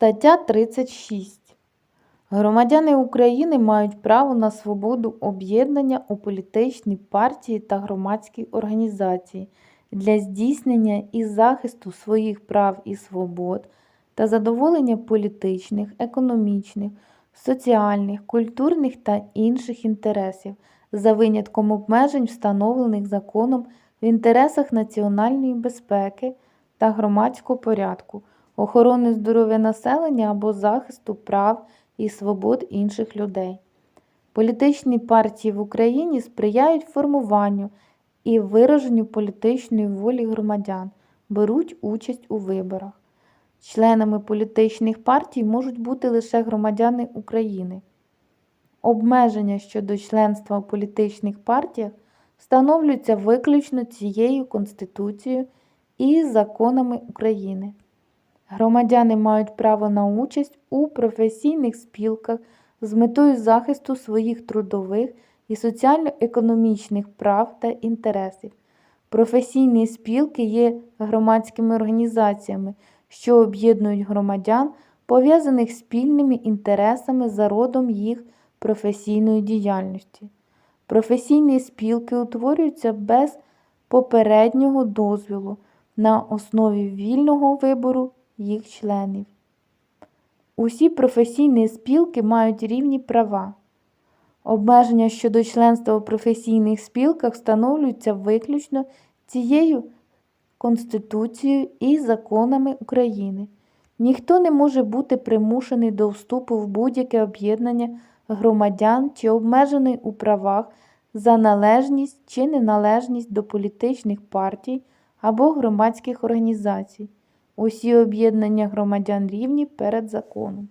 Стаття 36. Громадяни України мають право на свободу об'єднання у політичні партії та громадські організації для здійснення і захисту своїх прав і свобод та задоволення політичних, економічних, соціальних, культурних та інших інтересів за винятком обмежень, встановлених законом в інтересах національної безпеки та громадського порядку, охорони здоров'я населення або захисту прав і свобод інших людей. Політичні партії в Україні сприяють формуванню і вираженню політичної волі громадян, беруть участь у виборах. Членами політичних партій можуть бути лише громадяни України. Обмеження щодо членства у політичних партіях встановлюються виключно цією Конституцією і законами України. Громадяни мають право на участь у професійних спілках з метою захисту своїх трудових і соціально-економічних прав та інтересів. Професійні спілки є громадськими організаціями, що об'єднують громадян, пов'язаних спільними інтересами за родом їх професійної діяльності. Професійні спілки утворюються без попереднього дозволу на основі вільного вибору їх членів. Усі професійні спілки мають рівні права. Обмеження щодо членства у професійних спілках встановлюються виключно цією Конституцією і законами України. Ніхто не може бути примушений до вступу в будь-яке об'єднання громадян чи обмежений у правах за належність чи неналежність до політичних партій або громадських організацій. Усі об'єднання громадян рівні перед законом.